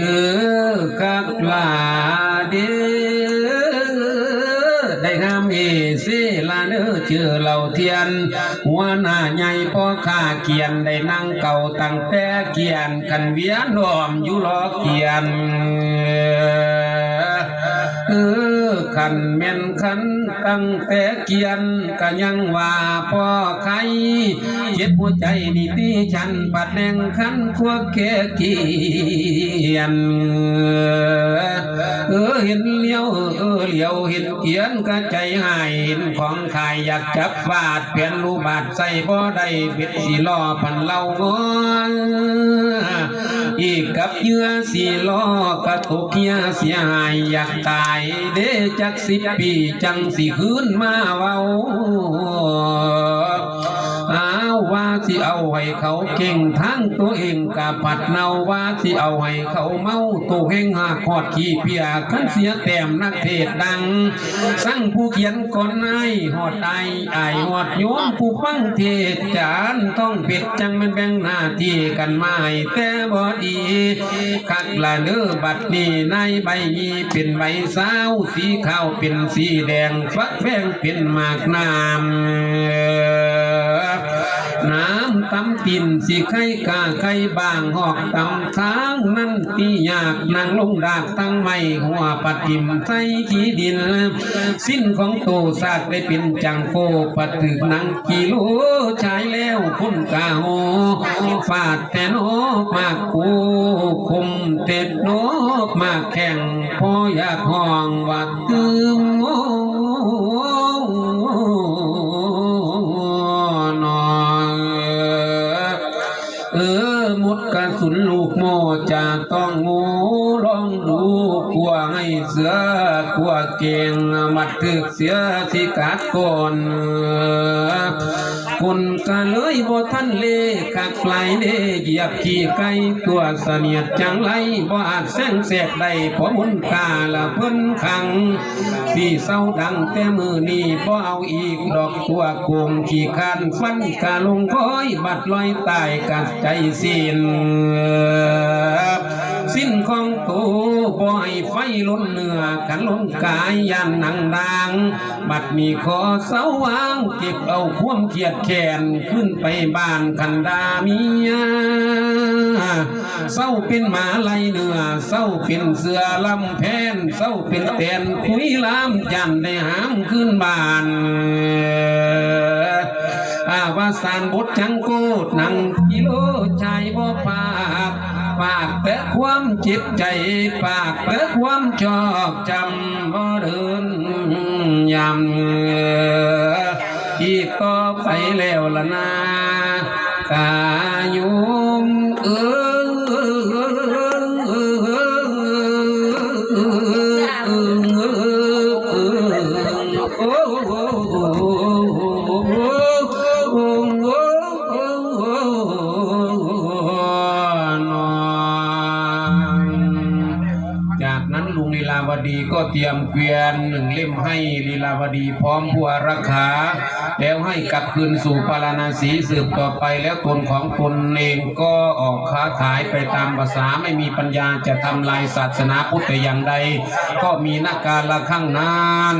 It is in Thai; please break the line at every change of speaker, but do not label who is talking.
เออกักลาดีได้ห้ามเอซีลาเนอเชื่อเหล่าเทียน หัวหน้าใหญ่พ่อข้าเกียนได้นั่งเก่าตั้งแต่เกียนกันเวียนรอมอยู่รอเกียน ขันแม่นขันตั้งแต่เกียนก็ยังว่าพ่อใครเจ็บหัวใจนี่ที่ฉันปัดแดงขันพวกแกเกียนเออเห็นเลี้ยวเออเลี้ยวเห็นเกียนก็ใจหายเห็นของขายอยากจับบาดเปลี่ยนรูบาดใส่บ่ได้เบ็ดสีล้อพันเล่างอน อีกกับเยื่อสีล้อกระตุกเฮียเสียหายอยากตายเด้จักสิบปีจังสิคืนมาเว้า ว่าสิเอาให้เขาเก่งทั้งตัวเองกะปัดเนาว่าสิเอาให้เขาเมาตัวเฮงหากอดขี้เปียขันเสียแต้มนักเทศดัง สั่งผู้เขียนก่อนนายหอดไอไอหอดโยมผู้ฟังเทศจานต้องเป็ดจังมันแบ่งหน้าที่กันมาให้แต่บ่ดีคักละเนื้อบัดนี้ในใบนี้เป็นใบสาวสีขาวเป็นสีแดงฟักแฟงเป็นหมากน้ำ น้ำตำปิ่นสิไข่กาไข่บางหอกตำทางนั่นตียากนางลงดากตั้งไม่หัวปัดทิมใส่ขี้ดิน สิ้นของโตซากได้เป็นจังโคปัดถึกนังกิโลชายแล้วคุณกาโหฟาดแต่นกมากกูคุมเต็ดนกมากแข่งพออยากห้องว่าตืม เออหมดกระสุนลูกโมจะต้องงูลองดู เสือกลัวเก่งมัดถึกเสียที่กัดก่อนคนก็เลยบ่ทันเลกักไหลเดเหยียบขี่ไก่ตัวเสนียดจังไรบ่อาจแสงแสกได้เพราะมุนกาละเพิ่นขังสี่เศร้าดังแต่มือนี้บ่เอาอีกดอกตัวโกงขี่คานฟันกาลงคอยบัดลอยตายกัดใจสิ้นสิ้นของตูป ล่อยไฟล้นเนื้อกันล้นกายยันหนังดังบัดมีขอเสาวางเก็บเอาความเกียดแขนขึ้นไปบ้านคันดาเมียเศร้าเป็นหมาไล่เนื้อเศร้าเป็นเสือลำแพนเศร้าเป็นแตนคุยลามจันได้หามขึ้นบ้านอาวาสานบทจังโกดนังกิโลชายบ่ปาก ปากแต่ความจิตใจปากแต่ความชอบจำบ่เดินยำอีกต่อไปแล้วละนากายุงเออาวดีก็เตรียมเกวียนหนึ่งเล่มให้ลีลาวดีพร้อมผู้อารักขาแล้วให้กลับคืนสู่ปาราณสีสืบต่อไปแล้วตนของตนเองก็ออกค้าขายไปตามภาษาไม่มีปัญญาจะทำลายศาสนาพุทธแต่อย่างใด ก็มีนาการละข้างนาน